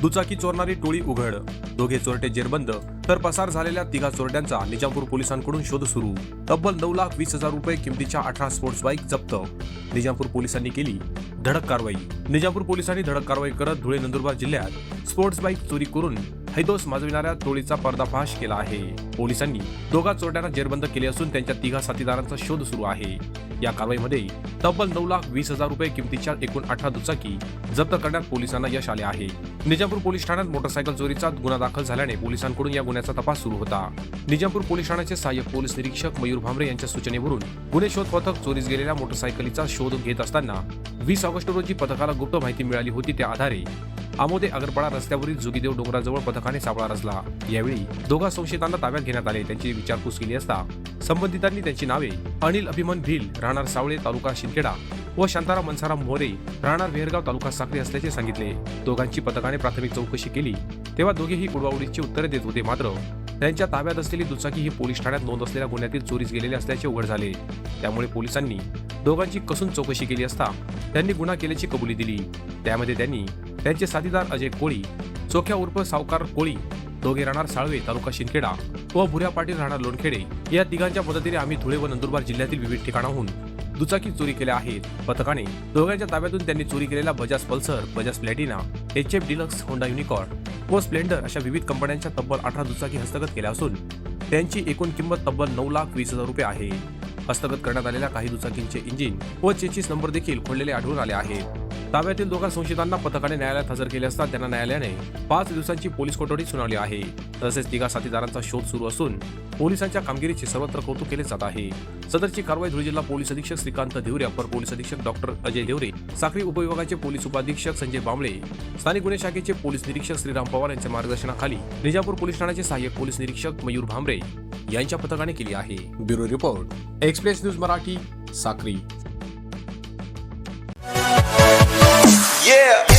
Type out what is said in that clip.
दुचाकी चोरणारी टोळी उघड. दोघे चोरटे जेरबंद तर पसार झालेल्या तिघा चोरट्यांचा निजामपूर पोलिसांकडून शोध सुरू. तब्बल नऊ लाख वीस हजार रुपये किमतीच्या अठरा स्पोर्ट्स बाईक जप्त. निजामपूर पोलिसांनी केली धडक कारवाई. निजामपूर पोलिसांनी धडक कारवाई करत धुळे नंदुरबार जिल्ह्यात स्पोर्ट्स बाईक चोरी करून हैदोस माजविणाऱ्या टोळीचा पर्दाफाश केला आहे. पोलिसांनी दोघा चोरट्यांना जेरबंद केले असून त्यांच्या तिघा साथीदारांचा शोध सुरू आहे. या कारवाईमध्ये तब्बल नऊ लाख वीस हजार रुपये किमतीच्या एकूण अठरा दुचाकी जप्त करण्यात पोलिसांना यश आले आहे. निजामपूर पोलीस ठाण्यात मोटरसायकल चोरीचा गुन्हा दाखल झाल्याने पोलिसांकडून या गुन्ह्याचा तपास सुरू होता. निजामपूर पोलीस ठाण्याचे सहाय्यक पोलीस निरीक्षक मयूर भामरे यांच्या सूचनेवरून गुन्हे शोध पथक चोरीस गेलेल्या मोटरसायकलीचा शोध घेत असताना वीस ऑगस्ट रोजी पथकाला गुप्त माहिती मिळाली होती. त्या आधारे आमोदे अगरपाडा रस्त्यावरील जुगीदेव डोंगराजवळ पथकाने सापळा रचला. यावेळी दोघा संशयितांना ताब्यात घेण्यात आले. त्यांची विचारपूस केली असता संबंधितांनी त्यांची नावे अनिल अभिमन भिल राहणार सावळे तालुका शिंदखेडा व शांताराम मनसाराम मोरे राहणार वेहरगाव तालुका साखरे असल्याचे सांगितले. दोघांची पथकाने प्राथमिक चौकशी केली. तेव्हा दोघेही उडवाउडीची उत्तरे देत होते. मात्र त्यांच्या ताब्यात असलेली दुचाकी ही पोलीस ठाण्यात नोंद असलेल्या गुन्ह्यातील चोरीस गेलेले असल्याचे उघड झाले. त्यामुळे पोलिसांनी दोघांची कसून चौकशी केली असता त्यांनी गुन्हा केल्याची कबुली दिली. त्यामध्ये त्यांनी त्यांचे साथीदार अजय कोळी चोख्या उर्फ सावकार कोळी दोघे राहणार साळवे तालुका शिंदखेडा व भुऱ्या पाटील राहणार लोणखेडे. या तिघांच्या मदतीने आम्ही धुळे व नंदुरबार जिल्ह्यातील विविध ठिकाणाहून दुचाकी चोरी केल्या आहेत. पथकाने दोघांच्या ताब्यातून त्यांनी चोरी केलेला Bajaj Pulsar Bajaj Platina H F Deluxe Honda Unicorn व स्प्लेंडर अशा विविध कंपन्यांच्या तब्बल अठरा दुचाकी हस्तगत केल्या असून त्यांची एकूण किंमत तब्बल नऊ लाख वीस हजार रुपये आहे. हस्तगत करण्यात आलेल्या काही दुचाकींचे इंजिन व चेचीस नंबर देखील खोडलेले आढळून आले आहेत. ताब्यातील दोघा संशयितांना पथकाने न्यायालयात हजर केले असता त्यांना न्यायालयाने पाच दिवसांची पोलीस कोठडी सुनावली आहे. तसेच तिघा साथीदारांचा शोध सुरू असून पोलिसांच्या कामगिरीचे सर्वत्र कौतुक केले जात आहे. सदरची कारवाई धुळे जिल्हा पोलीस अधीक्षक श्रीकांत देवरे अपर पोलीस अधीक्षक डॉक्टर अजय देवरे साखरी उपविभागाचे पोलीस उपाधीक्षक संजय बांबळे स्थानिक गुन्हे शाखेचे पोलीस निरीक्षक श्रीराम पवार यांच्या मार्गदर्शनाखाली निजापूर पोलीस ठाण्याचे सहाय्यक पोलीस निरीक्षक मयूर भांबरे यांच्या पथकाने केली आहे. Bureau report. Express news Marathi Sakhari Yeah.